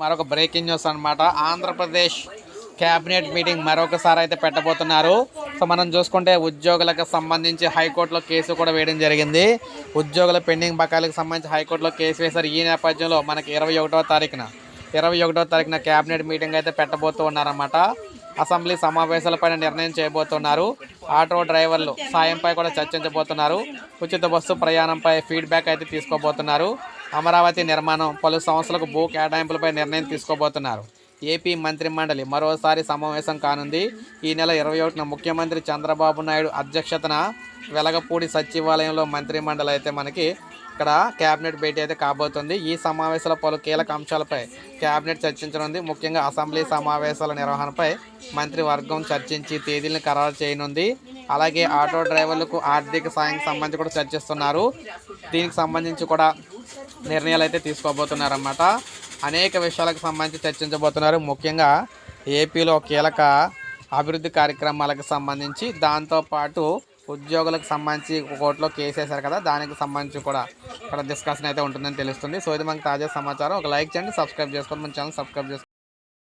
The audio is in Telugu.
మరొక బ్రేకింగ్ న్యూస్ అనమాట ఆంధ్రప్రదేశ్ క్యాబినెట్ మీటింగ్ మరొకసారి అయితే పెట్టబోతున్నారు. సో మనం చూసుకుంటే ఉద్యోగులకు సంబంధించి హైకోర్టులో కేసు కూడా వేయడం జరిగింది. ఉద్యోగుల పెండింగ్ బకాయిలకు సంబంధించి హైకోర్టులో కేసు వేశారు. ఈ నేపథ్యంలో మనకి ఇరవై ఒకటో తారీఖున ఇరవై ఒకటో తారీఖున క్యాబినెట్ మీటింగ్ అయితే పెట్టబోతూ ఉన్నారన్నమాట. అసెంబ్లీ సమావేశాలపైన నిర్ణయం చేయబోతున్నారు. ఆటో డ్రైవర్లు సాయంపై కూడా చర్చించబోతున్నారు. ఉచిత బస్సు ప్రయాణంపై ఫీడ్బ్యాక్ అయితే తీసుకోబోతున్నారు. అమరావతి నిర్మాణం పలు సంస్థలకు భూ కేటాయింపులపై నిర్ణయం తీసుకోబోతున్నారు. ఏపీ మంత్రి మండలి మరోసారి సమావేశం కానుంది. ఈ నెల ఇరవై ఒకటిన ముఖ్యమంత్రి చంద్రబాబు నాయుడు అధ్యక్షతన వెలగపూడి సచివాలయంలో మంత్రి మండలి అయితే మనకి ఇక్కడ కేబినెట్ భేటీ అయితే కాబోతుంది. ఈ సమావేశంలో పలు కీలక అంశాలపై కేబినెట్ చర్చించనుంది. ముఖ్యంగా అసెంబ్లీ సమావేశాల నిర్వహణపై మంత్రివర్గం చర్చించి తేదీలను ఖరారు చేయనుంది. అలాగే ఆటో డ్రైవర్లకు ఆర్థిక సాయం సంబంధించి కూడా చర్చిస్తున్నారు. దీనికి సంబంధించి కూడా నిర్ణయాలు అయితే తీసుకోబోతున్నారన్నమాట. అనేక విషయాలకు సంబంధించి చర్చించబోతున్నారు. ముఖ్యంగా ఏపీలో కీలక అభివృద్ధి కార్యక్రమాలకు సంబంధించి దాంతోపాటు ఉద్యోగులకు సంబంధించి కోర్టులో కేసు వేశారు కదా దానికి సంబంధించి కూడా ఇక్కడ డిస్కషన్ అయితే ఉంటుందని తెలుస్తుంది. సో ఇది మనకి తాజా సమాచారం. ఒక లైక్ చేయండి సబ్స్క్రైబ్ చేసుకోండి. మన ఛానల్ సబ్స్క్రైబ్ చేసుకోండి.